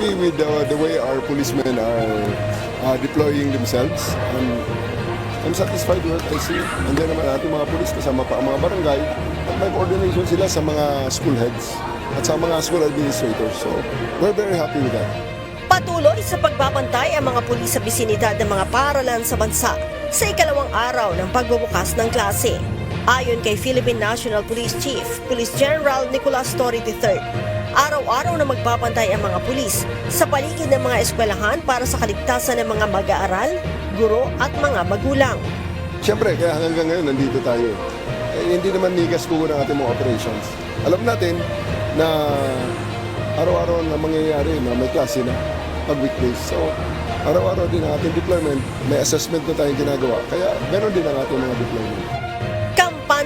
happy with uh, the way our policemen are uh, deploying themselves. And I'm satisfied with what I see. And then naman ating mga police kasama pa ang mga barangay at may coordination sila sa mga school heads at sa mga school administrators. So we're very happy with that. Patuloy sa pagbabantay ang mga pulis sa bisinidad ng mga paralan sa bansa sa ikalawang araw ng pagbubukas ng klase. Ayon kay Philippine National Police Chief, Police General Nicolas Torre III, araw-araw na magbabantay ang mga pulis sa paligid ng mga eskwelahan para sa kaligtasan ng mga mag-aaral, guro at mga magulang. Siyempre, kaya hanggang ngayon nandito tayo. Eh, hindi naman nigas po ng ating mga operations. Alam natin na araw-araw na mangyayari na may klase na pag weekdays. So, araw-araw din ang ating deployment. May assessment na tayong ginagawa. Kaya ganoon din ang ating mga deployment.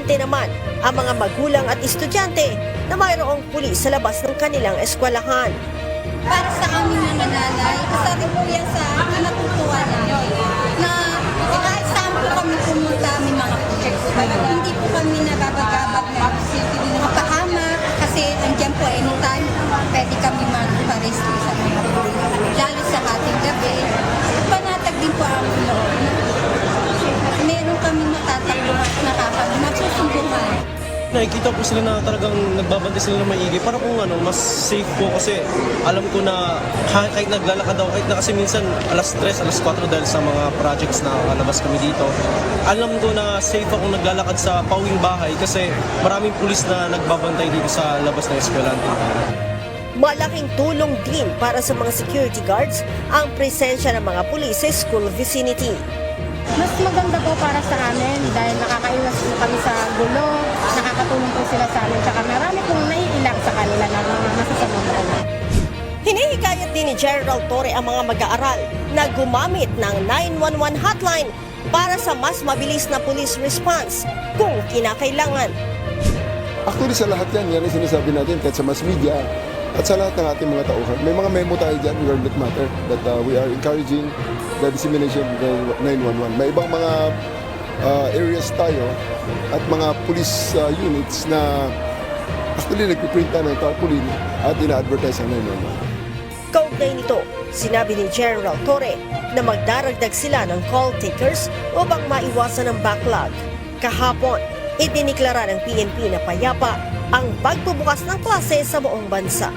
Kampante naman ang mga magulang at estudyante na mayroong pulis sa labas ng kanilang eskwelahan. para sa amin na nananay, isa rin po yan sa natutuwa na Nakikita po sila na talagang nagbabantay sila ng maigi para kung ano, mas safe po kasi alam ko na kahit naglalakad ako, kahit na kasi minsan alas 3, alas 4 dahil sa mga projects na kalabas kami dito. Alam ko na safe akong naglalakad sa pauwing bahay kasi maraming pulis na nagbabantay dito sa labas ng eskwelahan. Malaking tulong din para sa mga security guards ang presensya ng mga pulis sa school vicinity. Mas maganda po para sa amin dahil nakakaiwas po kami sa gulo, nakakatulong po sila sa amin, tsaka marami pong naiilang sa kanila na mga masasamang loob. Hinihikayat din ni General Torre ang mga mag-aaral na gumamit ng 911 hotline para sa mas mabilis na police response kung kinakailangan. Actually, sa lahat yan, yan ang sinasabi natin kahit sa mass media at sa lahat ng ating mga tauhan. May mga memo tayo dyan, regardless matter, that uh, we are encouraging the dissemination of the 911. May ibang mga uh, areas tayo at mga police uh, units na actually nagpiprinta ng tarpaulin at ina-advertise ang 911. Kaugnay nito, sinabi ni General Torre na magdaragdag sila ng call takers upang maiwasan ang backlog. Kahapon, idiniklara ng PNP na payapa ang pagbubukas ng klase sa buong bansa.